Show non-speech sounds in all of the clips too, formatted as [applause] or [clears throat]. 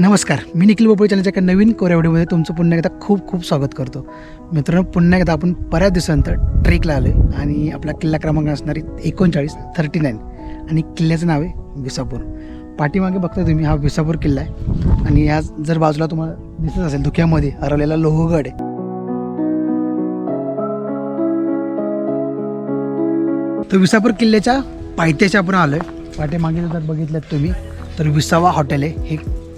नमस्कार मी निखिल बोपळे चॅनलच्या एका नवीन कोऱ्यावडीमध्ये तुमचं पुन्हा एकदा खूप खूप स्वागत करतो. मित्रांनो पुन्हा एकदा आपण बऱ्याच दिवसानंतर ट्रेकला आलो आहे आणि आपला किल्ला क्रमांक असणारी एकोणचाळीस थर्टी नाईन आणि किल्ल्याचं नाव आहे विसापूर. पाठीमागे बघता तुम्ही हा विसापूर किल्ला आहे आणि या जर बाजूला तुम्हाला दिसत असेल धुक्यामध्ये हरवलेला लोहगड आहे. तर विसापूर किल्ल्याच्या पायथ्याशी आपण आलो आहे पाठीमागे जर बघितलं तुम्ही तर विसावा हॉटेल आहे. हे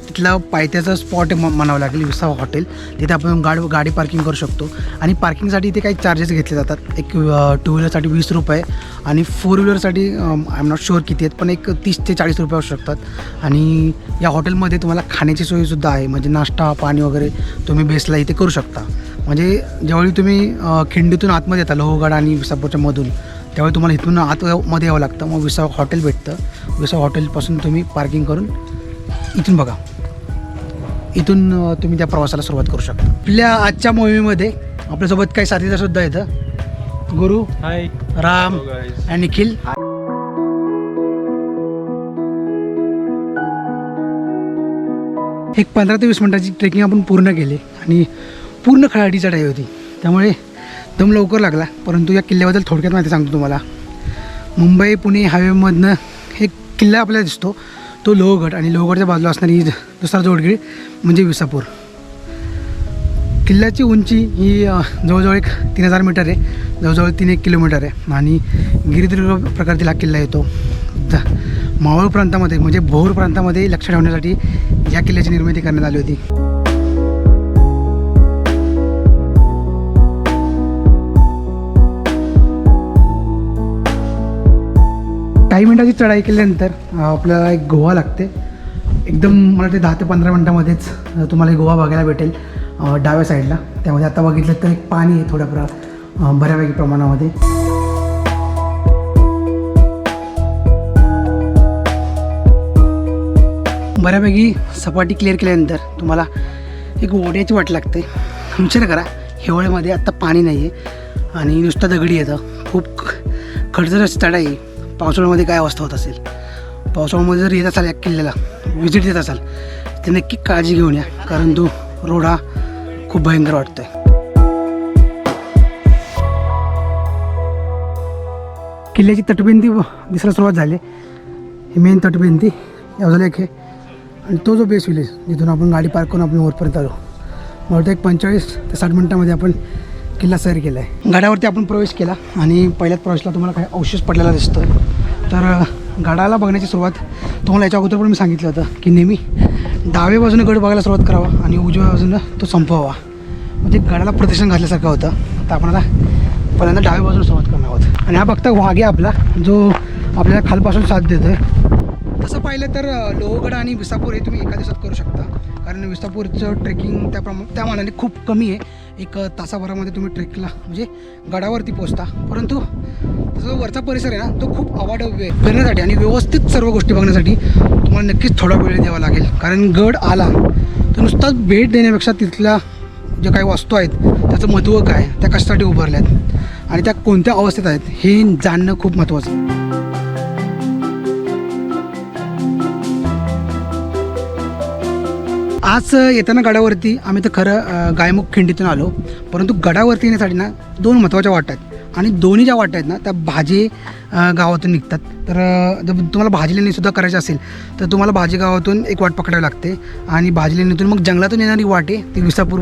तिथला पायथ्याचं स्पॉट आहे म- म्हणावं लागेल विसावा हॉटेल. तिथे आपण गाड गाडी पार्किंग करू शकतो. आणि पार्किंगसाठी इथे काही चार्जेस घेतले जातात. एक टू व्हीलरसाठी वीस रुपये आणि फोर व्हीलरसाठी आय एम नॉट शुअर किती आहेत पण एक तीस ते चाळीस रुपये असू शकतात. आणि या हॉटेलमध्ये तुम्हाला खाण्याची सोयीसुद्धा आहे. म्हणजे नाश्ता पाणी वगैरे तुम्ही बेसला इथे करू शकता. म्हणजे ज्यावेळी तुम्ही खिंडीतून आतमध्ये येता लोहगड आणि विसापूरच्या मधून त्यावेळी तुम्हाला इथून आतमध्ये यावं लागतं. मग विसावा हॉटेल भेटतं. विसाव हॉटेलपासून तुम्ही पार्किंग करून इथून बघा. इथून तुम्ही त्या प्रवासाला सुरुवात करू शकता. आपल्या आजच्या मोहिमेमध्ये आपल्यासोबत काही साथीदार सुद्धा येतं गुरु हाय राम. आणि निखिल. एक पंधरा ते वीस मिनटाची ट्रेकिंग आपण पूर्ण केली आणि पूर्ण खळाटी चढाई होती. त्यामुळे दम लवकर लागला परंतु या किल्ल्याबद्दल थोडक्यात माहिती सांगतो तुम्हाला. मुंबई पुणे हायवेमधनं एक किल्ला आपल्याला दिसतो. तो लोहगड आणि लोहगडच्या बाजूला असणारी दुसरा जोडगिरी म्हणजे विसापूर. किल्ल्याची उंची ही जवळजवळ एक तीन हजार मीटर आहे. जवळजवळ तीन एक किलोमीटर आहे. आणि गिरिदुर्ग प्रकारतील हा किल्ला येतो. द मावळ प्रांतामध्ये म्हणजे भोर प्रांतामध्ये लक्ष ठेवण्यासाठी या किल्ल्याची निर्मिती करण्यात आली होती. काही मिनटाची चढाई केल्यानंतर आपल्याला एक गोवा लागते. एकदम मला ते दहा ते पंधरा मिनटामध्येच तुम्हाला एक गोवा बघायला भेटेल डाव्या साईडला. त्यामध्ये आता बघितलं तर एक पाणी आहे थोड्या बऱ्यापैकी प्रमाणामध्ये. बऱ्यापैकी सपाटी क्लिअर केल्यानंतर तुम्हाला एक ओढ्याची वाट लागते. विचार करा हिवाळ्यामध्ये आत्ता पाणी नाही आहे आणि नुसतं दगडी येतं खूप खडजर चढाई पावसाळ्यामध्ये काय अवस्था होत असेल? पावसाळ्यामध्ये जर येत असाल या किल्ल्याला व्हिजिट देत असाल तर नक्की काळजी घेऊन या कारण तो रोड हा खूप भयंकर वाटतो आहे किल्ल्याची तटबंदी दिसायला सुरुवात झाली. ही मेन तटबंदी एवढा लेख एक आहे आणि तो जो बेस विलेज जिथून आपण गाडी पार्क करून आपण वरपर्यंत आलो. मला वाटतं एक पंचेचाळीस ते साठ मिनटामध्ये आपण किल्ला सैर केला आहे गाड्यावरती आपण प्रवेश केला आणि पहिल्याच प्रवेशला तुम्हाला काही अवशेष पडलेला दिसतो तर गडाला बघण्याची सुरुवात तुम्हाला याच्या अगोदर पण मी सांगितलं होतं की नेहमी डाव्या बाजूने गड बघायला सुरुवात करावा आणि उजव्या बाजूनं तो संपवावा. म्हणजे गडाला प्रदर्शन घातल्यासारखं होतं. तर आपण आता पहिल्यांदा डाव्या बाजूने सुरुवात करणार आहोत. आणि हा बघता वाघ आहे आपला जो आपल्याला खालपासून साथ देतो आहे तसं पाहिलं तर लोहगड आणि विसापूर हे तुम्ही एका दिवसात करू शकता. कारण विसापूरचं ट्रेकिंग त्या प्रमा त्या मानाने खूप कमी आहे. एक तासाभरामध्ये तुम्ही ट्रेकला म्हणजे गडावरती पोहोचता. परंतु त्याचा जो वरचा परिसर आहे ना तो खूप अवाढव्य आहे फिरण्यासाठी आणि व्यवस्थित सर्व गोष्टी बघण्यासाठी तुम्हाला नक्कीच थोडा वेळ द्यावा लागेल. कारण गड आला तर नुसताच भेट देण्यापेक्षा तिथल्या ज्या काही वस्तू आहेत त्याचं महत्त्व काय? त्या कशासाठी उभारल्या आहेत आणि त्या कोणत्या अवस्थेत आहेत हे जाणणं खूप महत्त्वाचं आज येताना गडावरती आम्ही तर खरं गायमुख खिंडीतून आलो. परंतु गडावरती येण्यासाठी ना दोन महत्त्वाच्या वाटा आहेत. आणि दोन्ही ज्या वाटा आहेत ना त्या भाजी गावातून निघतात. तर जर तुम्हाला भाजी लेणीसुद्धा करायची असेल तर तुम्हाला भाजी गावातून एक वाट पकडावी लागते. आणि भाजी लेणीतून मग जंगलातून येणारी वाट आहे ती विसापूर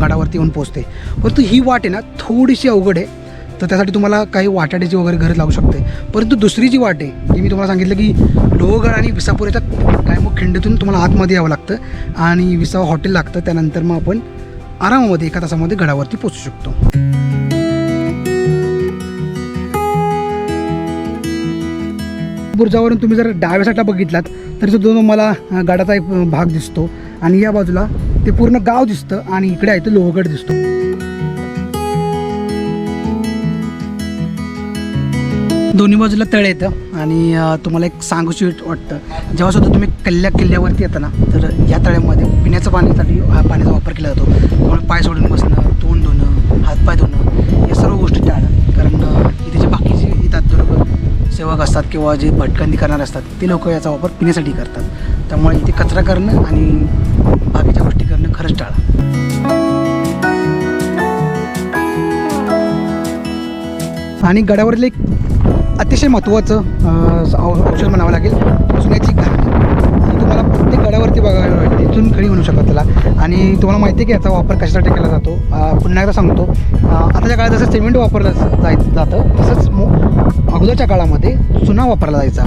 गडावरती येऊन पोचते परंतु ही वाट आहे ना थोडीशी अवघड आहे. तर त्यासाठी तुम्हाला काही वाटाड्याची वगैरे गरज लागू शकते. परंतु दुसरी जी वाट आहे ती मी तुम्हाला सांगितलं की लोहगड आणि विसापूर याच्यात काय मग खिंडीतून तुम्हाला आतमध्ये यावं लागतं आणि विसावा हॉटेल लागतं त्यानंतर मग आपण आरामामध्ये एका तासामध्ये गडावरती पोचू शकतो. बुर्जावरून तुम्ही जर डाव्या साईडला बघितलात तर तो दोन मला गडाचा एक भाग दिसतो आणि या बाजूला ते पूर्ण गाव दिसतं आणि इकडे आहे तो लोहगड दिसतो. दोन्ही बाजूला तळ येतं आणि तुम्हाला एक सांगूशी वाटतं. जेव्हा सुद्धा तुम्ही किल्ल्या किल्ल्यावरती येता ना तर या तळ्यामध्ये पिण्याचं पाण्यासाठी हा पाण्याचा वापर केला जातो. त्यामुळे पाय सोडून बसणं तोंड धुणं हातपाय धुणं या सर्व गोष्टी टाळणं. कारण इथे जे बाकीचे येतात बरोबर सेवक असतात किंवा जे भटकंदी करणारे असतात ते लोक याचा वापर पिण्यासाठी करतात. त्यामुळे इथे कचरा करणं आणि बाकीच्या गोष्टी करणं खरंच टाळा. आणि गडावरील एक अतिशय महत्त्वाचं औषध म्हणावं लागेल चुन्याची घाणी. तुम्हाला प्रत्येक गडावरती बघायला भेटते चुन खडी म्हणू शकत त्याला. आणि तुम्हाला माहिती आहे की याचा वापर कशासाठी केला जातो? पुन्हा एकदा सांगतो. आताच्या काळात जसं सिमेंट वापरलं जाय जातं तसंच मो अगोदरच्या काळामध्ये चुना वापरला जायचा.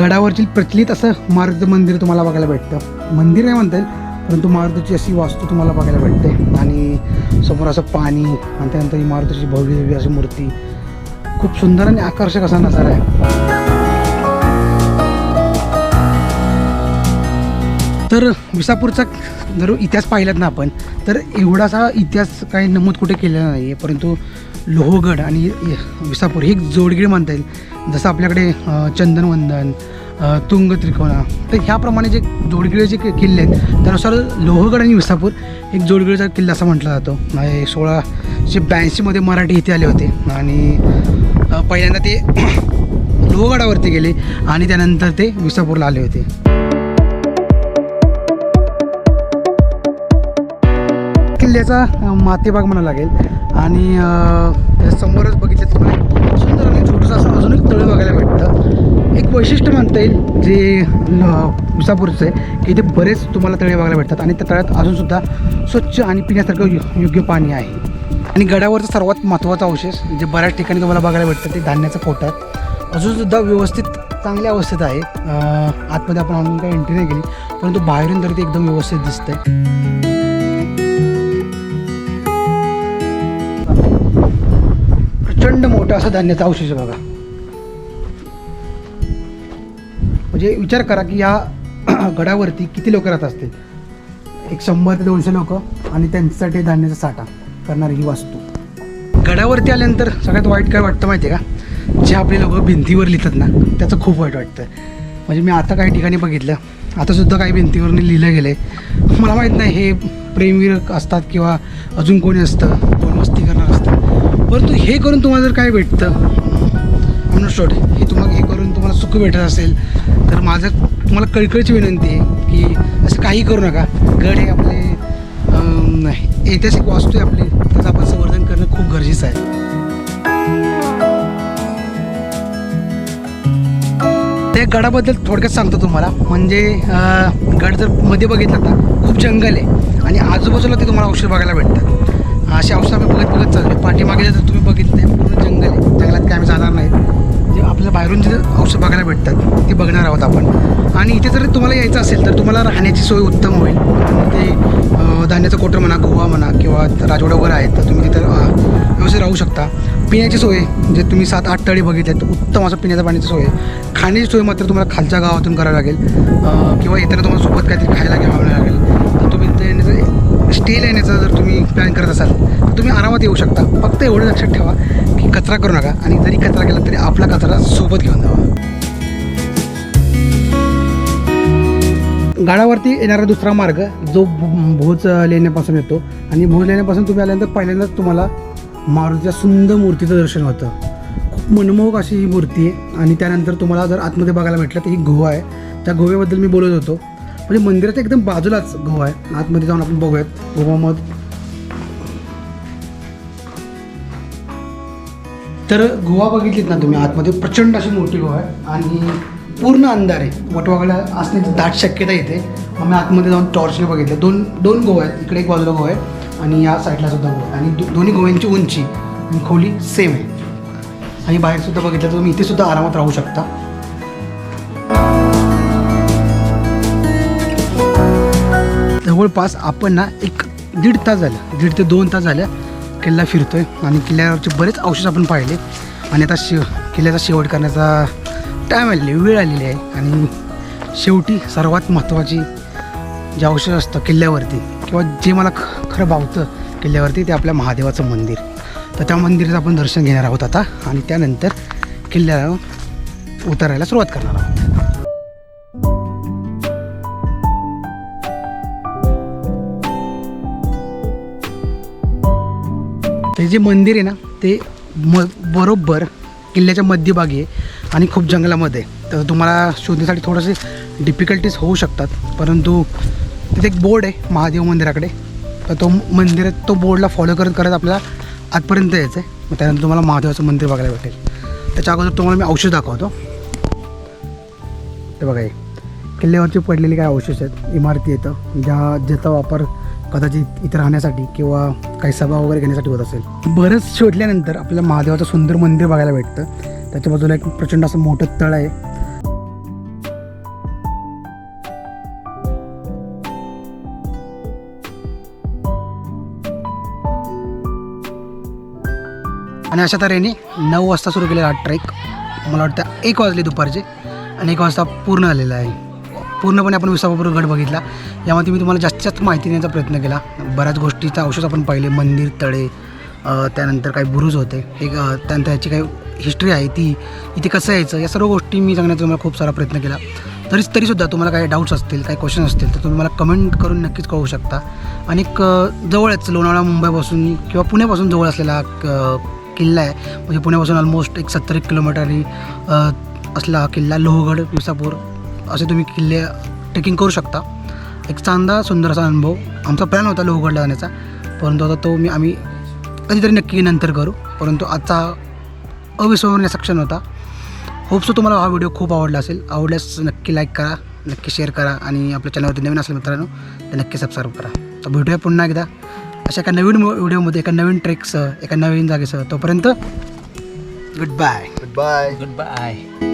गडावरची प्रचलित असं मारुती मंदिर तुम्हाला बघायला भेटतं. मंदिर नाही म्हणता येईल परंतु मारुतीची अशी वास्तू तुम्हाला बघायला भेटते. आणि समोर असं पाणी आणि त्यानंतर ही मारुतीची भव्य भव्य अशी मूर्ती. खूप सुंदर आणि आकर्षक असा नजारा आहे. तर विसापूरचा जर इतिहास पाहिलात ना आपण तर एवढासा इतिहास काही नमूद कुठे केलेला नाही आहे परंतु लोहगड आणि विसापूर ही एक जोडगिरी म्हणता येईल. जसं आपल्याकडे चंदनवंदन तुंग त्रिकोणा. तर ह्याप्रमाणे जे जोडगिळे जे कि- किल्ले आहेत त्यानुसार लोहगड आणि विसापूर एक जोडगिळेचा किल्ला असा म्हटला जातो. म्हणजे सोळाशे ब्याऐंशीमध्ये मराठी इथे आले होते. आणि पहिल्यांदा ते [clears throat] लोहगडावरती गेले आणि त्यानंतर ते विसापूरला आले होते. किल्ल्याचा मातेबाग म्हणा लागेल. आणि त्याच्या समोरच बघितलं तुम्हाला सुंदर आणि छोटंसं असं अजून एक तळं बघायला भेटतं. एक वैशिष्ट्य म्हणता येईल जे विसापूरचं आहे की इथे बरेच तुम्हाला तळे बघायला भेटतात. आणि त्या तळ्यात अजूनसुद्धा स्वच्छ आणि पिण्यासारखं योग्य पाणी आहे. आणि गडावरचा सर्वात महत्त्वाचा अवशेष जे बऱ्याच ठिकाणी तुम्हाला बघायला भेटतं ते धान्याचं पोट आहे. अजूनसुद्धा व्यवस्थित चांगल्या अवस्थेत आहे. आतमध्ये आपण अजून काही एंट्री नाही केली परंतु बाहेरून तरी ते एकदम व्यवस्थित दिसतं आहे मोठं असं धान्याचा अवशेष आहे बघा. म्हणजे विचार करा की या [clears throat] गडावरती किती लोक राहत असतील? एक शंभर ते दोनशे लोक आणि त्यांच्यासाठी धान्याचा साठा करणारी ही वास्तू. गडावरती आल्यानंतर सगळ्यात वाईट काय वाटतं माहिती आहे का? जे आपले लोक भिंतीवर लिहितात ना त्याचं खूप वाईट वाटतं. म्हणजे मी आता काही ठिकाणी बघितलं आतासुद्धा काही भिंतीवरनी लिहिलं गेलं आहे मला माहीत नाही हे प्रेमवीर असतात किंवा अजून कोणी असतं कोण मस्ती असतं परंतु हे करून तुम्हाला जर काय भेटतं? अनुष्टोड हे तुम्हाला हे करून तुम्हाला सुख भेटत असेल तर माझं तुम्हाला कळकळीची विनंती आहे की असं काही करू नका. गड हे आपले ऐतिहासिक वास्तू आहे आपली त्याचं आपण संवर्धन करणं खूप गरजेचं आहे. त्या गडाबद्दल थोडक्यात सांगतो तुम्हाला. म्हणजे गड जर मध्ये बघितलं तर खूप जंगल आहे आणि आजूबाजूला ते तुम्हाला औषध बघायला भेटतात. असे औषध आम्ही बघत बघत चाललो. पाठीमागे जर तुम्ही बघितलं पूर्ण जंगल आहे. जंगलात काय आम्ही जाणार नाही. जे आपल्याला बाहेरून जे औषध बघायला भेटतात ते बघणार आहोत आपण. आणि इथे जर तुम्हाला यायचं असेल तर तुम्हाला राहण्याची सोय उत्तम होईल. ते धान्याचं कोटर म्हणा गोवा म्हणा किंवा राजवाडा वगैरे आहेत तर तुम्ही तिथं व्यवस्थित राहू शकता. पिण्याची सोय जे तुम्ही सात आठ तळी बघितल्यात उत्तम असं पिण्याच्या पाण्याची सोय. आहे खाण्याची सोय मात्र तुम्हाला खालच्या गावातून करावी लागेल. किंवा येताना तुम्हाला सोबत काहीतरी खायला घ्यावं लागेल. तर तुम्ही ते येण्याचं येण्याचा जर प्लॅन करत असाल तर तुम्ही आरामात येऊ शकता. फक्त एवढं लक्षात ठेवा की कचरा करू नका आणि जरी कचरा केला तरी आपला कचरा सोबत घेऊन जावा. गाडावरती येणारा दुसरा मार्ग जो भोज लेण्यापासून येतो. आणि भोज लेण्यापासून तुम्ही आल्यानंतर पहिल्यांदाच तुम्हाला मारुतीच्या सुंदर मूर्तीचं दर्शन होतं. खूप मनमोहक अशी ही मूर्ती आहे. आणि त्यानंतर तुम्हाला जर आतमध्ये बघायला भेटलं तर ही गुहा आहे. त्या गोव्याबद्दल मी बोलत होतो. म्हणजे मंदिराच्या एकदम बाजूलाच गोवा आहे. आतमध्ये जाऊन आपण बघूयात. गोवामध्ये तर गोवा बघितलीत ना तुम्ही आतमध्ये प्रचंड अशी मोठी गोवा आहे आणि पूर्ण अंधार आहे वटवागडा असण्याची दाट शक्यता येते आम्ही आतमध्ये जाऊन टॉर्चने बघितलं. दोन दोन गोवा आहेत. इकडे एक बाजूला गोवा आहे आणि या साईडला सुद्धा गोवा आहे. आणि दो- दोन्ही गोव्यांची उंची आणि खोली सेम आहे. आणि बाहेर सुद्धा बघितलं तर तुम्ही इथे सुद्धा आरामात राहू शकता. जवळपास आपण ना एक दीड तास झाला. दीड ते दोन तास झाल्या किल्ला फिरतो आहे आणि किल्ल्यावरचे बरेच अवशेष आपण पाहिले. आणि आता शेव किल्ल्याचा शेवट करण्याचा टाईम आलेली आहे, वेळ आलेली आहे. आणि शेवटी सर्वात महत्त्वाची जे अवशेष असतं किल्ल्यावरती किंवा जे मला ख खरं भावतं किल्ल्यावरती ते आपल्या महादेवाचं मंदिर. तर त्या मंदिराचं आपण दर्शन घेणार आहोत आता. आणि त्यानंतर किल्ल्याला उतरायला सुरुवात करणार आहोत. ते जे मंदिर आहे ना ते म बरोबर किल्ल्याच्या मध्यभागी आहे आणि खूप जंगलामध्ये आहे. तर तुम्हाला शोधण्यासाठी थोडेसे डिफिकल्टीज होऊ शकतात. परंतु तिथे एक बोर्ड आहे महादेव मंदिराकडे. तर तो मंदिर तो बोर्डला फॉलो करत करत आपल्याला आतपर्यंत यायचं आहे मग त्यानंतर तुम्हाला महादेवाचं मंदिर बघायला भेटेल. त्याच्या अगोदर तुम्हाला मी औषध दाखवतो. ते बघा हे किल्ल्यावरची पडलेली काय अवशेष आहेत? इमारती येतं ज्या ज्याचा वापर कदाचित इथे राहण्यासाठी किंवा काही सभा वगैरे घेण्यासाठी होत असेल. बरंच शोधल्यानंतर आपल्याला महादेवाचं सुंदर मंदिर बघायला भेटतं. त्याच्या बाजूला एक प्रचंड असं मोठं तळ आहे. आणि अशा तऱ्हेने नऊ वाजता सुरू केलेला हा ट्रेक मला वाटतं एक वाजले दुपारचे आणि एक वाजता पूर्ण आलेला आहे. पूर्णपणे आपण विसापूर गड बघितला. यामध्ये मी तुम्हाला जास्तीत जास्त माहिती देण्याचा प्रयत्न केला. बऱ्याच गोष्टीचा अवशेष आपण पाहिले. मंदिर तळे त्यानंतर काही बुरुज होते. हे त्यानंतर याची काही हिस्ट्री आहे. ती इथे कसं यायचं? या सर्व गोष्टी मी सांगण्याचा तुम्हाला खूप सारा प्रयत्न केला. तरी तरीसुद्धा तुम्हाला काही डाऊट्स असतील काही क्वेश्चन असतील तर तुम्ही मला कमेंट करून नक्कीच कळू शकता. आणि एक, जवळच लोणावळा मुंबईपासून किंवा पुण्यापासून जवळ असलेला किल्ला आहे. म्हणजे पुण्यापासून ऑलमोस्ट एक सत्तर एक किलोमीटर असला किल्ला लोहगड विसापूर. असे तुम्ही किल्ले ट्रेकिंग करू शकता. एक चांगला सुंदर असा अनुभव आमचा प्लॅन होता लोहगडला जाण्याचा परंतु आता तो मी आम्ही कधीतरी नक्की नंतर करू. परंतु आजचा अविस्मरणीय सेक्शन होता. होप सो तुम्हाला हा व्हिडिओ खूप आवडला असेल. आवडल्यास नक्की लाईक करा नक्की शेअर करा आणि आपल्या चॅनलवरती नवीन असेल मित्रांनो तर नक्की सबस्क्राईब करा. तर भेटूया पुन्हा एकदा. अशा एका नवीन व्हिडिओमध्ये एका नवीन ट्रेकसह एका नवीन जागेसह. तोपर्यंत गुड बाय Goodbye. Goodbye.